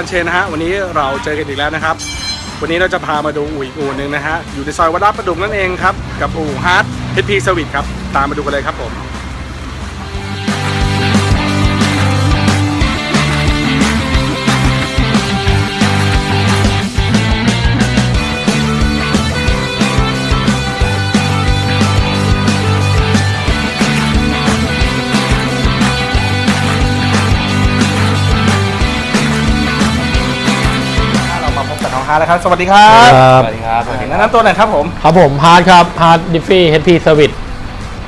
จันเชนนะฮะวันนี้เราเจอกันอีกแล้วนะครับ วันนี้เราจะพามาดูอู่อีกอู่หนึ่งนะฮะอยู่ในซอยวัดราชประดุมนั่นเองครับกับอู่ฮาร์ดเพชรพีสวิตครับตามมาดูกันเลยครับผม มาพบกับน้องฮาร์ดแล้วครับ สวัสดีครับสวัสดีครับสวัสดีคแนะรับนำตัวหน่อยครับผม ครับผมฮาร์ดครับฮาร์ดดิฟฟี่เฮดพีเซอร์วิส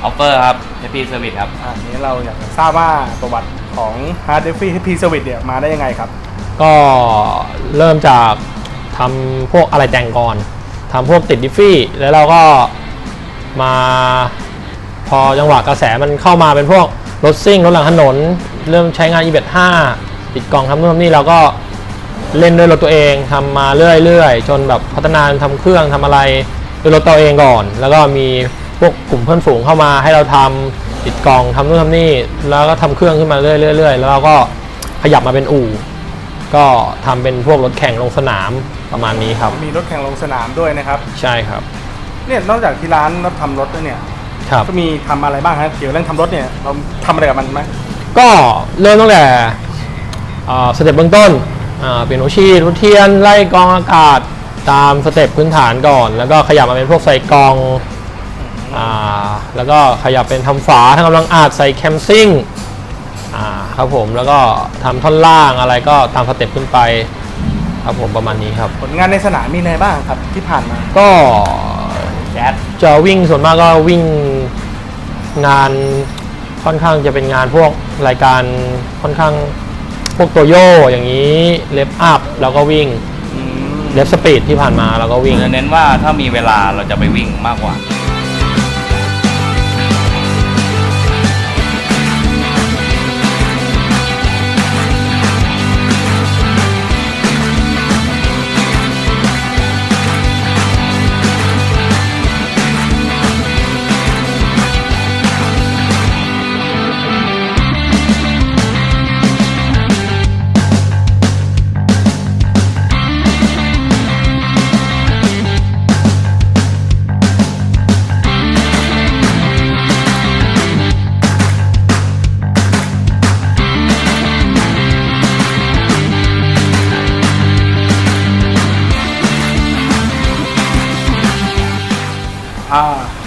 ออฟเฟอร์ครับเอพีเซอร์วิสครับอันนี้เราอยากจะทราบว่าประวัติของ Hard d e f y HP Service เนี่ยมาได้ยังไงครับ ก็เริ่มจากทำพวกอะไรแต่งก่อนทำพวกติดดิฟฟี่ แล้วเราก็มาพอจังหวะกระแสมันเข้ามาเป็นพวกรถซิ่งรถหลังถนน เริ่มใช้งาน e ีเ5ติดกล่องทำนู่นทำนี่เราก็ เล่นด้วยรถตัวเองทำมาเรื่อยๆจนแบบพัฒนาทำเครื่องทำอะไรด้วยรถตัวเองก่อน แล้วก็มีพวกกลุ่มเพื่อนฝูงเข้ามาให้เราทำติดกล่องทำนู่นทำนี่แล้วก็ทำเครื่องขึ้นมาเรื่อยๆๆแล้วเราก็ขยับมาเป็นอู่ก็ทำเป็นพวกรถแข่งลงสนามประมาณนี้ครับ มีรถแข่งลงสนามด้วยนะครับ ใช่ครับเนี่ยนอกจากที่ร้านรับทำรถแล้วเนี่ยครับก็มีทำอะไรบ้างครับเกี่ยวกับเรื่องทำรถเนี่ยเราทำอะไรกับมันไหมก็เริ่มตั้งแต่อ่าสเต็ปเบื้องต้นอ่า เปลี่ยนหัวฉีดหัวเทียนไล่กรองอากาศตามสเต็ปพื้นฐานก่อน แล้วก็ขยับมาเป็นพวกใส่กรองอ่าแล้วก็ขยับเป็นทำฝาทำกำลังอาจใส่แคมซิ่งอ่าครับผมแล้วก็ทำท่อนล่างอะไรก็ตามสเต็ปขึ้นไปครับผมประมาณนี้ครับ ผลงานในสนามมีอะไรบ้างครับที่ผ่านมา ก็แจ๊ดจะวิ่งส่วนมากก็วิ่งงานค่อนข้างจะเป็นงานพวกรายการค่อนข้าง พวกตัวโย่อย่างนี้เลฟอัพแล้วก็วิ่งเลฟสปีดที่ผ่านมาเราก็วิ่งจะเน้นว่าถ้ามีเวลาเราจะไปวิ่งมากกว่า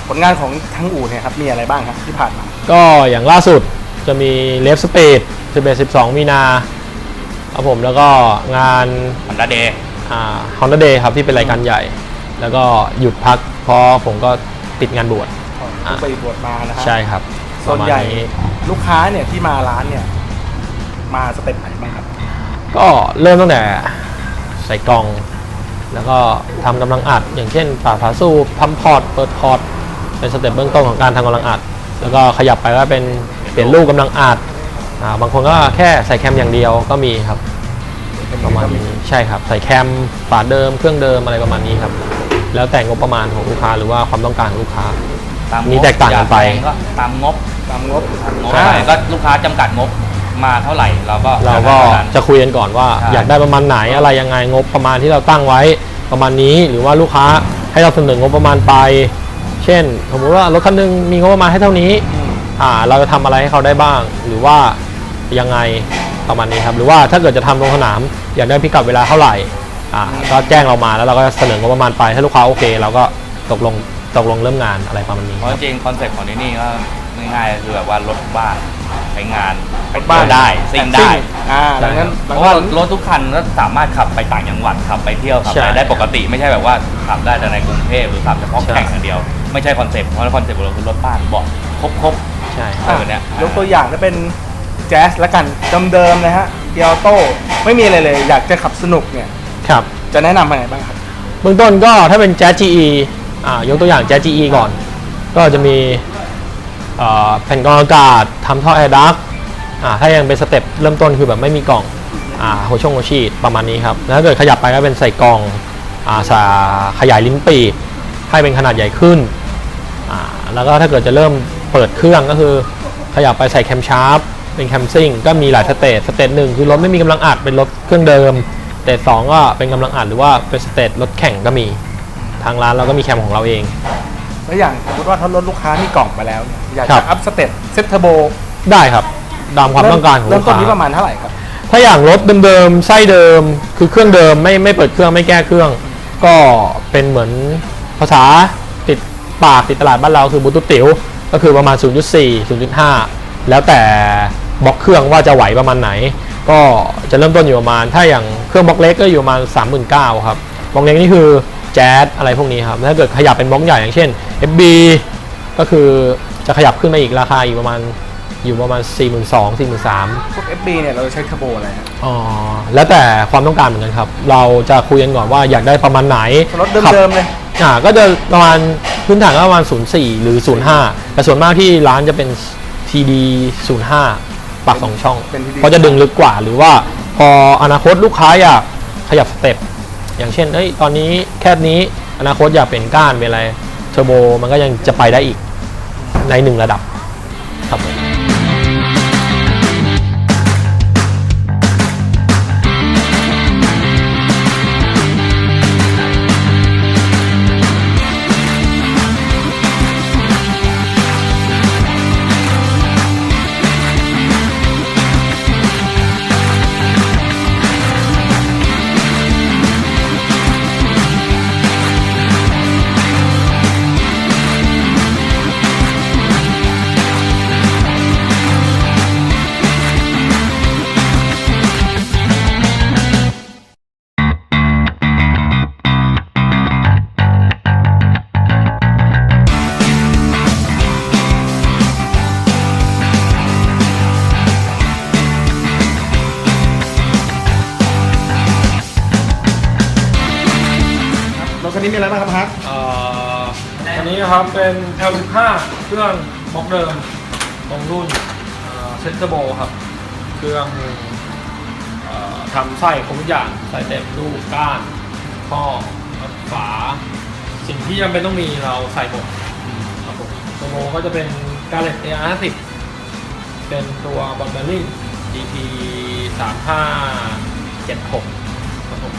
ผลงานของทั้งอู่เนี่ยครับมีอะไรบ้างครับที่ผ่านมาก็อย่างล่าสุดจะมีเลฟสปีด11 12 มีนาครับผมแล้วก็งานฮอนด้าเดย์อ่า Honda Day ครับที่เป็นรายการใหญ่ แล้วก็หยุดพักเพราะผมก็ติดงานบวชอ่าไปบวชมานะฮะใช่ครับส่วนใหญ่ประมาณนี้ลูกค้าเนี่ยที่มาร้านเนี่ย มาสเต็ปไหนบ้างครับ ก็เริ่มตั้งแต่ใส่กล่อง แล้วก็ทำกำลังอัด อย่างเช่นป่าผาสู้พัมพอร์ตเปิดพอร์ตเป็นสเต็ปเบื้องต้นของการทำกำลังอัด แล้วก็ขยับไปก็เป็นเปลี่ยนลูกกำลังอัดอ่าบางคนก็แค่ใส่แคมอย่างเดียวก็มีครับประมาณนี้ใช่ครับ ใส่แคมฝาเดิมเครื่องเดิมอะไรประมาณนี้ครับ แล้วแต่งบประมาณของลูกค้าหรือว่าความต้องการของลูกค้าตามงบมีแตกต่างกันไปอยแพก็ตามงบตามงบตามงบใช่ไปก็ลูกค้าจำกัดงบ มาเท่าไหร่เราก็เราก็ท่นั้น จะคุยกันก่อนว่าใช่ อยากได้ประมาณไหนอะไรยังไงงบประมาณที่เราตั้งไว้ประมาณนี้หรือว่าลูกค้าให้เราเสนองบประมาณไป เช่น สมมติว่ารถคันหนึงมีงบประมาณให้เท่านี้อ่าเราจะทำอะไรให้เขาได้บ้าง หรือว่ายังไงประมาณนี้ครับหรือว่าถ้าเกิดจะทำลงสนาม อยากได้พิกัดเวลาเท่าไหร่อ่าก็แจ้งเรามาแล้วเราก็เสนองบประมาณไปถ้าลูกค้าโอเคเราก็ตกลงตกลงเริ่มงานอะไรประมาณนี้ เพราะจริงๆคอนเซ็ปต์ของที่นี่ก็ง่ายๆก็คือแบบว่ารถบ้านใช้งานไปรถบ้านเที่ยวได้ซิ่งได้อ่าดังนั้นเพราะว่ารถทุกคันก็สามารถขับไปต่างจังหวัดขับไปเที่ยวขับใช่ ไปได้ปกติไม่ใช่แบบว่าขับได้แต่ในกรุงเทพหรือขับเฉพาะใช่แข่งอย่างเดียว ไม่ใช่คอนเซ็ปต์เพราะคอนเซ็ปต์ของเราคือรถบ้านเบาะครบใช่ๆครับเออเนี่ย ยกตัวอย่างถ้าเป็นแจ๊สละกันเดิมๆนะฮะเกียร์ออโต้ไม่มีอะไรเลยอยากจะขับสนุกเนี่ย ครับ จะแนะนำยังไงบ้างครับ เบื้องต้นก็ถ้าเป็น Jazz GE อ่ายกตัวอย่าง Jazz GE ก่อน ก็จะมีเอ่อ แผ่นกรองอากาศทำท่อแอร์ดักถ้ายังเป็นสเต็ปเริ่มต้นคือแบบไม่มีกล่องอหัวช่องหัวฉีดประมาณนี้ครับแล้วถ้าเกิดขยับไปก็เป็นใส่กล่องอาสาขยายลิ้นปีกให้เป็นขนาดใหญ่ขึ้น แล้วก็ถ้าเกิดจะเริ่มเปิดเครื่องก็คือขยับไปใส่แคมชาร์ปเป็นแคมซิ่งก็มีหลายสเตจสเตจหนึ่งคือรถไม่มีกำลังอัดเป็นรถเครื่องเดิมสเตจสองก็เป็นกำลังอัดหรือว่าเป็นสเตจรถแข่งก็มี ทางร้านเราก็มีแคมของเราเอง แล้วอย่างสมมติว่าถ้ารถลูกค้ามีกล่องมาแล้วเนี่ยอยากครัจะบ อัพสเตตเซตเทอร์โบได้ครับตามความต้องการของเริ่ลูมกต้นค้าที่ประมาณเท่าไหร่ครับ ถ้าอย่างรถเดิมๆไส้เดิมคือเครื่องเดิมไม่ไม่เปิดเครื่องไม่แก้เครื่อง ก็เป็นเหมือนภาษาติดปากติดตลาดบ้านเราคือบลูทูธติ๋วก็คือประมาณ 0.4 0.5 แล้วแต่บล็อกเครื่องว่าจะไหวประมาณไหน ก็จะเริ่มต้นอยู่ประมาณ ถ้าอย่างเครื่องบล็อกเล็กก็อยู่ประมาณ 39,000ครับบล็อกเล็กนี่คือ แจ๊สอะไรพวกนี้ครับถ้าเกิดขยับเป็นบล็อกใหญ่อย่างเช่น FB ก็คือจะขยับขึ้นมาอีกราคาอีกประมาณอยู่ประมาณ 42,000 43,000พวก FB เนี่ยเราจะใช้เทอร์โบอะไรฮะอ๋อแล้วแต่ความต้องการเหมือนกันครับ เราจะคุยกันก่อนว่าอยากได้ประมาณไหนรถขับเดิมๆเลยอ่าก็จะประมาณพื้นฐานก็ประมาณ 04 หรือ 05 แต่ส่วนมากที่ร้านจะเป็น TD 05ปากสองช่องเป็น TD เพราะจะดึงลึกกว่าหรือว่าพออนาคตลูกค้าอยากขยับสเต็ป อย่างเช่นเอ้ยตอนนี้แค่นี้อนาคตอยากเป็นก้านเป็นอะไรเทอร์โบมันก็ยังจะไปได้อีกในหนึ่งระดับครับผม นนี้นะครับเป็น L15 เครื่องบล็อกเดิมตรงรุ่นเซนเตอร์โบครับ เครื่องอทำไส้ครบทุกอย่างใส่เต็มลูกก้านข้อฝา สิ่งที่จำเป็นต้องมีเราใส่หมดครับผมตัวโบก็จะเป็นกาเลต AR50 เป็นตัวบอลเบอร์ลิง DP 3576ครับผม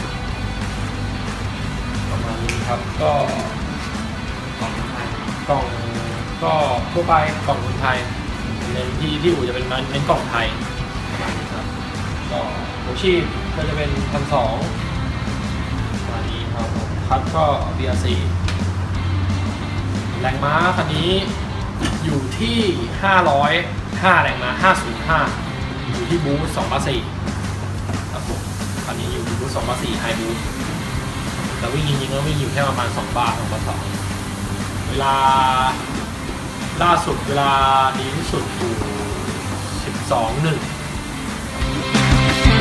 ประมาณนี้ครับก็ กล่องก็ทั่วไปกล่องคนไทยเน้นที่ที่อู่จะเป็นมันเน้นกล่องไทยประมาณนี้ครับก็หัวชีพก็จะเป็นพันสองประมาณนี้ครับผมคัดก็ BRC แรงม้าคันนี้อยู่ที่ 505 แรงม้า 505 อยู่ที่บูธ2บา4ครับผมคันนี้อยู่ที่บูธ2บา4ไฮบูธแต่วิ่งจริงๆก็วิ่งอยู่แค่ประมาณ 2 บาท2บาท2 เวลาล่าสุดเวลาดีที่สุดอยู่12 1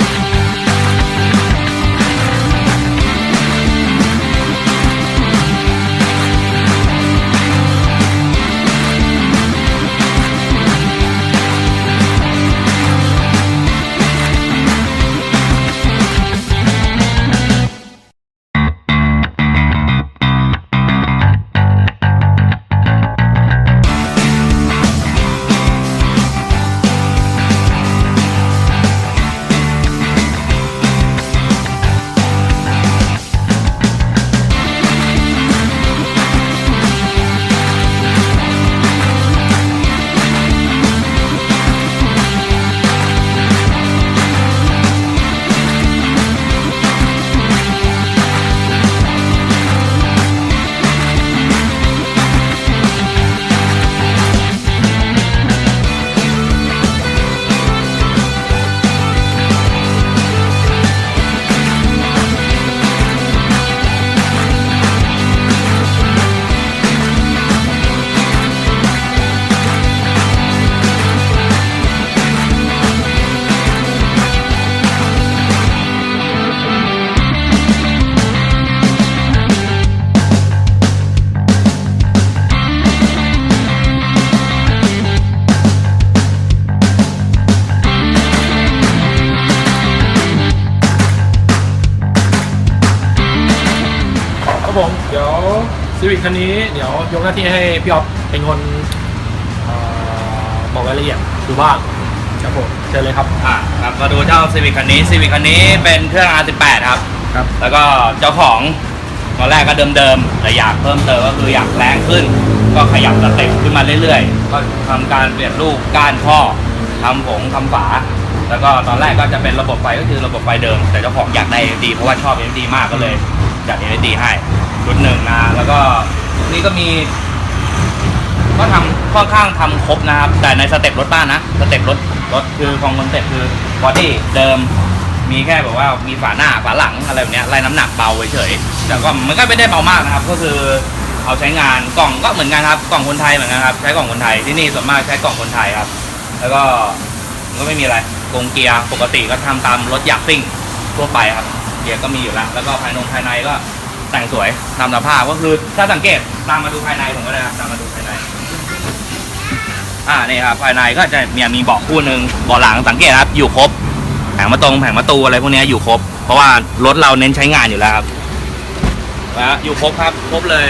คันนี้เดี๋ยวยกหน้าที่ให้พี่ออฟเป็นคนเอ่อบอกรายละเอียดดูบ้างครับผมเจอเลยครับ อ่าครับมาดูเจ้าซีวิ c คันนี้ซีวิ c คันนี้เป็นเครื่อง R18 ครับ ครับ แล้วก็เจ้าของตอนแรกก็เดิมๆ แต่อยากเพิ่มเติมก็คืออยากแรงขึ้น ก็ขยับสเต็ปขึ้นมาเรื่อยๆ ก็ทำการเปลี่ยนลูกก้านข้อทำผงทำฝา แล้วก็ตอนแรกก็จะเป็นระบบไฟก็คือระบบไฟเดิม แต่เจ้าของอยากได้ LED เพราะว่าชอบ LED มากก็เลยจัด LED ให้ ชุดหนึ่งนะแล้วก็นี่ก็มี ก็ทำค่อนข้างทำครบนะครับ แต่ในสเต็ปรถบ้านนะสเต็ปรถรถคือของคอนเซ็ปต์คือบอดี้เดิม มีแค่แบบว่ามีฝาหน้าฝาหลังอะไรแบบเนี้ยไล่น้ำหนักเบาเฉยๆแต่ก็มันก็ไม่ได้เบามากนะครับ ก็คือเอาใช้งานกล่องก็เหมือนกันครับ กล่องคนไทยเหมือนกันครับ ใช้กล่องคนไทยที่นี่ส่วนมากใช้กล่องคนไทยครับ แล้วก็มันก็ไม่มีอะไรกรงเกียร์ปกติก็ทำตามรถอยากซิ่งทั่วไปครับ เกียร์ก็มีอยู่แล้ว แล้วก็ภายนงภายในก็ แต่งสวยตามสภาพก็คือถ้าสังเกตตามมาดูภายในผมก็ได้ครับตามมาดูภายใน อ่านี่ครับภายในก็จะมีมีเบาะคู่หนึ่งเบาะหลังสังเกตครับ อยู่ครบแผงมาตรงแผงมาตูอะไรพวกนี้อยู่ครบ เพราะว่ารถเราเน้นใช้งานอยู่แล้วครับอยู่ครบครับครบเลย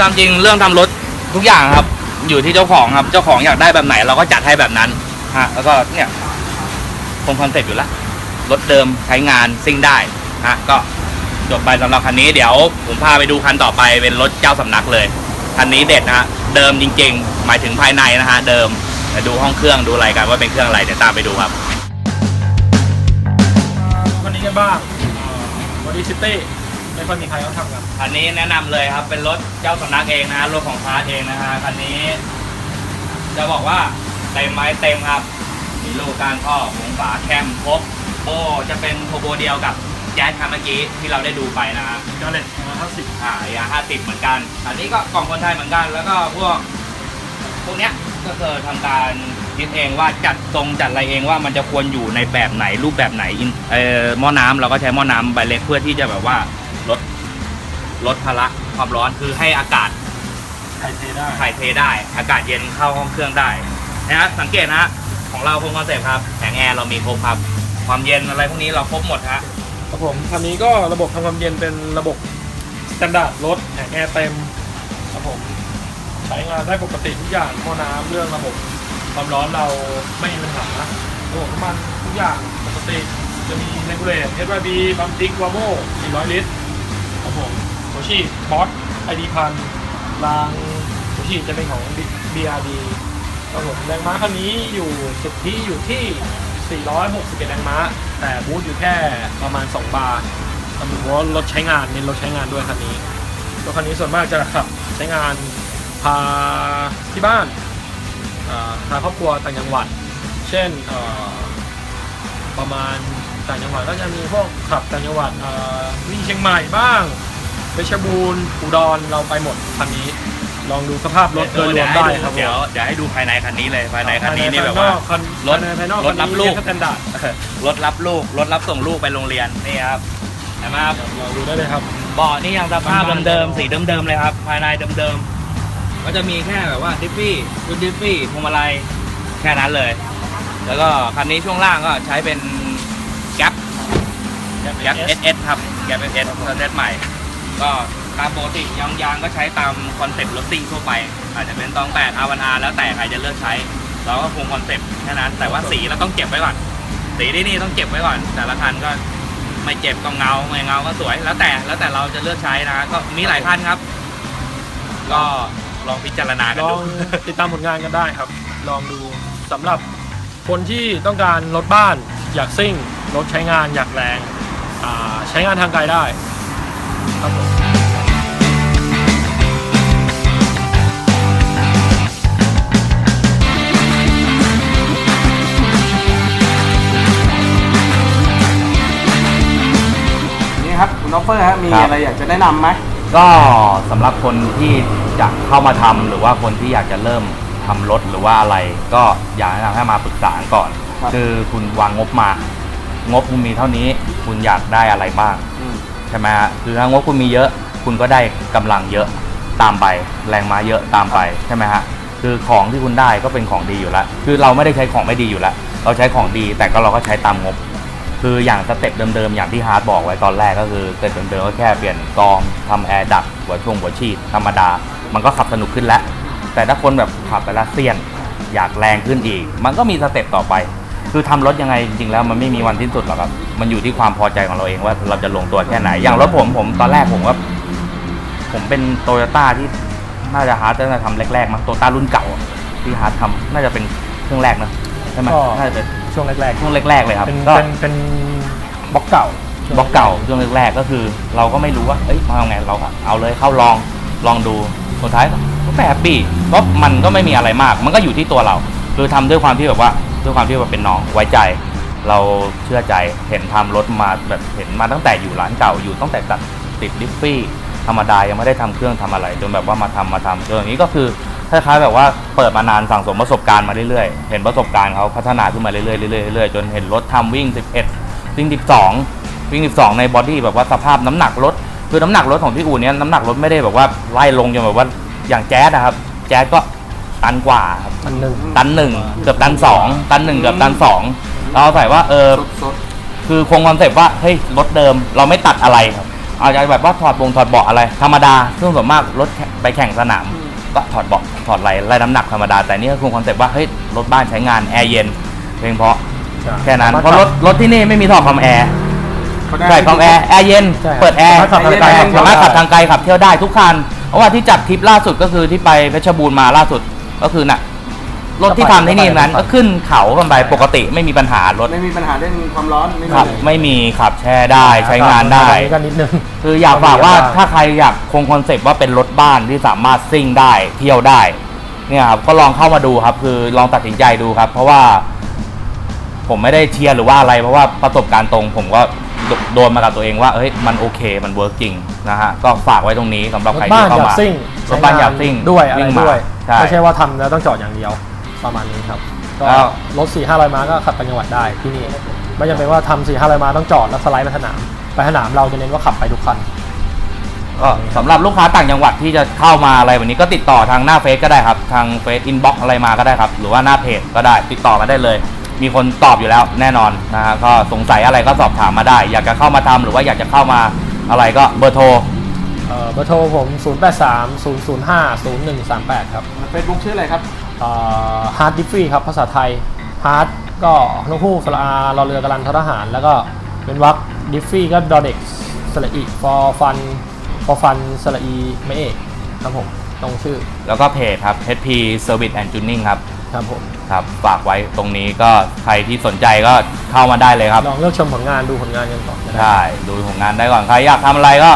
ตามจริงเรื่องทำรถทุกอย่างครับ อยู่ที่เจ้าของครับ เจ้าของอยากได้แบบไหน เราก็จัดให้แบบนั้นฮะแล้วก็เนี่ยคงคอนเซ็ปต์อยู่ล้วรถเดิมใช้งานซิ่งได้ฮะก็จบไปสำหรับคันนี้เดี๋ยวผมพาไปดูคันต่อไปเป็นรถเจ้าสำนักเลยคันนี้เด็ดนะฮะเดิมจริง ๆ หมายถึงภายในนะฮะเดิมเดี๋ยวดูห้องเครื่องดูอะไรกันว่าเป็นเครื่องอะไรเดี๋ยวตามไปดูครับ วันนี้กันบ้างบอดี้ซิตี้ ไม่ค่อยมีใครเขาทำกันคันนี้แนะนำเลยครับ เป็นรถเจ้าสำนักเองนะฮะรถของพาร์ทเองนะฮะคันนี้ จะบอกว่าเต็มไม้เต็มครับ มีลูกการท่อหงฝาแคมครบโอ้จะเป็นโทโบเดียวกับแจ๊สคันเมื่อกี้ที่เราได้ดูไปนะฮะ ก็เลยห้าสิบอ่ายาห้าสิบเหมือนกัน อันนี้ก็กล่องคนไทยเหมือนกัน แล้วก็พวก พวกเนี้ยก็คือทำการคิดเองว่าจัดทรงจัดอะไรเองว่ามันจะควรอยู่ในแบบไหนรูปแบบไหนอินเอ่อหม้อน้ำเราก็ใช้หม้อน้ำใบเล็กเพื่อที่จะแบบว่า ลดลดภาระความร้อนคือให้อากาศไทยเทได้ถ่ายเทได้ อากาศเย็นเข้าห้องเครื่องได้นะฮะสังเกตนะฮะของเราคงคอนเซ็ปต์ครับแผงแอร์เรามีครบครับ ความเย็นอะไรพวกนี้เราครบหมดฮะครับผมคันนี้ก็ระบบทำความเย็นเป็นระบบสแตนดาร์ดรถแอร์เต็มครับผมใช้งานได้ปกติทุกอย่างหม้อน้ำเรื่องระบบความร้อนเราไม่มีปัญหาระบบน้ำมันทุกอย่างปกติจะมีเรกูเลต SYB บัมติกวาโม่400 ลิตรครับ ผมโมชิบอสไอดีพันรางโมชิจะเป็นของ BRD ครับผมแรงม้าคันนี้อยู่สุดที่อยู่ที่ 461 แรงม้า แต่บูทอยู่แค่ประมาณ 2 บาร์สำหรับว่ารถใช้งานเน้นรถใช้งานด้วยคันนี้รถคันนี้ส่วนมากจะขับใช้งานพาที่บ้านพาครอบครัวต่างจังหวัด เช่นประมาณต่างจังหวัดก็จะมีพวกขับต่างจังหวัดเอ่อวิ่งเชียงใหม่บ้าง ชรบูรณ์อุดรเราไปหมดคันนี้ ลองดูสภาพรถโดยรวมได้ครับผมเดี๋ยวเดี๋ยวให้ดูภายในคันนี้เลยภายในคันนี้นี่แบบภยว่าใคันรถภายในภายนอกรถรับลูกสแตนดาร์ดรถรับลูกรถรับส่งลูกไปโรงเรียนนี่ครับเห็นไหมครับลองดูได้เลยครับเบาะนี่ยังสภาพเดิมๆสีเดิมๆเลยครับ ภายในเดิมๆก็จะมีแค่แบบว่าดิฟฟี่ชุดดิฟฟี่พวงมาลัยแค่นั้นเลย แล้วก็คันนี้ช่วงล่างก็ใช้เป็นแก๊ปแก๊ป SS ครับแก๊ป SS สเตตใหม่ ก็ตามปกติยางยางก็ใช้ตามคอนเซ็ปต์รถซิ่งทั่วไป อาจจะเป็นตองแปดอาวันอาแล้วแต่ใครจะเลือกใช้ เราก็คงคอนเซ็ปต์แค่นั้น แต่ว่าสีเราต้องเก็บไว้ก่อนสีที่นี่ต้องเก็บไว้ก่อน แต่ละคันก็ไม่เจ็บก็เงาไม่เงาก็สวย แล้วแต่แล้วแต่เราจะเลือกใช้นะก็มีหลายคันครับ ก็ลองพิจารณากันลดู งติดตามผลงานกันได้ครับ ลองดูสำหรับคนที่ต้องการรถบ้านอยากซิ่ง รถใช้งานอยากแรงอ่าใช้งานทางไกลได้ครับผม ครับคุณออฟเฟอร์ฮะมีครับ อะไรอยากจะแนะนำไหมก็สำหรับคนที่จะเข้ามาทำหรือว่าคนที่อยากจะเริ่มทำรถหรือว่าอะไร ก็อยากแนะนำให้มาปรึกษาก่อนครับคือคุณวางงบมา งบคุณมีเท่านี้คุณอยากได้อะไรบ้าง อืม ใช่ไหมฮะคือถ้างบคุณมีเยอะ คุณก็ได้กำลังเยอะตามไป แรงม้าเยอะตามไปใช่ไหมฮะคือของที่คุณได้ก็เป็นของดีอยู่แล้ว คือเราไม่ได้ใช้ของไม่ดีอยู่แล้ว เราใช้ของดีแต่ก็เราก็ใช้ตามงบ คืออย่างสเต็ปเดิมๆ อย่างที่ฮาร์ดบอกไว้ตอนแรกก็คือสเต็ปเดิมๆก็แค่เปลี่ยนกองทำแอร์ดักหัวช่วงหัวฉีดธรรมดา มันก็ขับสนุกขึ้นแล้ว แต่ถ้าคนแบบขับไปและเซียน อยากแรงขึ้นอีก มันก็มีสเต็ปต่อไป คือทำรถยังไงจริงๆแล้วมันไม่มีวันสิ้นสุดหรอกครับ มันอยู่ที่ความพอใจของเราเองว่าเราจะลงตัวแค่ไหน อย่างรถผมผมตอนแรกผมก็ผมเป็นโตโยต้าที่น่าจะฮาร์ดตั้งแต่ทำแรกๆมั้งโตโยต้ารุ่นเก่าอะที่ฮาร์ดทำน่าจะเป็นเครื่องแรกนะใช่ไหมก็ น่าจะเป็น ช่วงแรกช่วงแรกๆเลยๆครับเป็นก็เป็นเป็นบล็อกเก่าบล็อกเก่าช่วงแรกๆก็คือ เราก็ไม่รู้ว่าเอ้ยมาเอาไงเราก็เอาเลยเข้าลองลองดูสุดท้ายก็แฮปปี้เพราะมันก็ไม่มีอะไรมาก มันก็อยู่ที่ตัวเรา คือทำด้วยความที่แบบว่าด้วยความที่ว่าเป็นน้องไว้ใจ เราเชื่อใจเห็นทำรถมาแบบเห็นมาตั้งแต่อยู่ร้านเก่าอยู่ตั้งแต่ตัดติดดิฟฟี่ธรรมดายังไม่ได้ทำเครื่องทำอะไรจนแบบว่ามาทำมาทำจนอย่างนี้ก็คือ คล้ายๆแบบว่าเปิดมานานสั่งสมประสบการณ์มาเรื่อยๆ เห็นประสบการณ์เขาพัฒนาขึ้นมาเรื่อยๆเรื่อยๆเรื่อยๆจนเห็นรถทำวิ่ง 11 วิ่ง 12 วิ่ง 12 ในบอดี้แบบว่าสภาพน้ำหนักรถคือน้ำหนักรถของพี่อู๋เนี้ยน้ำหนักรถไม่ได้แบบว่าไล่ลงจนแบบว่าอย่างแจ๊สนะครับ แจ๊สก็ตันกว่าครับอันหนึ่งตันหนึ่งเกือบตันสองตันหนึ่งเกือบตันสองเราใส่ว่าเออสดคือคงคอนเซปต์ว่าเฮ้ยรถเดิมเราไม่ตัดอะไรครับอาจจะแบบว่าถอดบงถอดเบาะอะไรธรรมดาซึ่งส่วนมากรถแข่งไปแข่งสนาม ก็ถอดเบาะถอดอะไรไล่น้ำหนักธรรมดา แต่นี่ก็คงคอนเซปต์ว่าเฮ้ยรถบ้านใช้งานแอร์เย็นเพียงเพราะแค่นั้นเพราะรถรถที่นี่ไม่มีท่อคอมแอร์เขาได้ใช่คอมแอร์แอร์เย็นใช่ครับเปิดแอร์สามารถขับทางไกลขับเที่ยวสามารถขับได้ทางไกลขับเที่ยวได้ทุกคันเพราะว่าที่จัดทริปล่าสุดก็คือที่ไปเพชรบูรณ์มาล่าสุดก็คือน่ะ รถที่ทำที่นี่นั้นก็ขึ้นเขากันไปปกติไม่มีปัญหารถไม่มีปัญหาเรื่องความร้อนไม่มีครับ ไม่มีขับแช่ได้ใช้งานได้อัก็นิดนึง คืออยากฝากว่าก็มีบ้างถ้าใครอยากคงคอนเซปต์ว่าเป็นรถบ้านที่สามารถซิ่งได้เที่ยวได้ เนี่ยครับก็ลองเข้ามาดูครับ คือลองตัดสินใจดูครับ เพราะว่า ผมไม่ได้เชียร์หรือว่าอะไร เพราะว่าประสบการณ์ตรง ผมก็โดโดนมากับตัวเองว่าเฮ้ยมันโอเคมันเวิร์กจริงนะฮะก็ฝากไว้ตรงนี้สำหรับรใครถบ้าที่นเข้าอยากมาซิ่งรถบ้านอยากซิ่งด้วยอะไรวิ่งมาด้วย ใช่ ไม่ใช่ว่าทำแล้วต้องจอดอย่างเดียว ประมาณนี้ครับ ก็แล้วรถ4 5 0 0ม้าก็ขับไปจังหวัดได้ที่นี่ ไม่จำเป็นว่าทำ4 5 0 0ม้าต้องจอดแล้วสไลด์ไปสนาม ไปสนามเราจะเน้นว่าขับไปทุกคัน ก็สำหรับลูกค้าต่างจังหวัดที่จะเข้ามาอะไรแบบนี้ก็ติดต่อทางหน้าเฟซก็ได้ครับ ทางเฟซอินบ็อกอะไรมาก็ได้ครับ หรือว่าหน้าเพจก็ได้ติดต่อมาได้เลย มีคนตอบอยู่แล้วแน่นอนนะฮะก็สงสัยอะไรก็สอบถามมาได้ อยากจะเข้ามาทำหรือว่าอยากจะเข้ามาอะไรก็เบอร์โทร เอ่อเบอร์โทรผม 0 8 3 0 0 5 0 1 3 8 ครับ เฟซบุ๊กชื่ออะไรครับ ฮาร์ดดิฟฟี่ครับภาษาไทยฮาร์ดก็นกฮูกสระอารอเรือกรันททหาร แล้วก็เป็นวักดิฟฟี่ก็ดอเด็กสระอีฟอร์ฟันฟอร์ฟันสระอีไม่เอกครับผมตรงชื่อ แล้วก็เพจครับ HP Service and Tuning ครับ ครับผม ครับ ฝากไว้ตรงนี้ก็ใครที่สนใจก็เข้ามาได้เลยครับ ลองเลือกชมผลงานดูผลงานกันก่อนก็ได้ใช่ดูผลงานได้ก่อน ใครอยากทำอะไรก็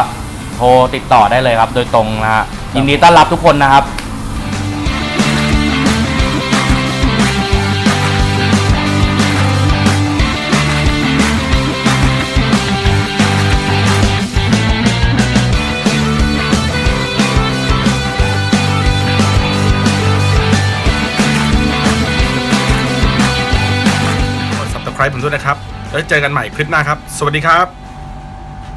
โทรติดต่อได้เลยครับ โดยตรงนะฮะยินดีต้อนรับทุกคนนะครับ ผมด้วยนะครับ แล้วเจอกันใหม่คลิปหน้าครับ สวัสดีครับ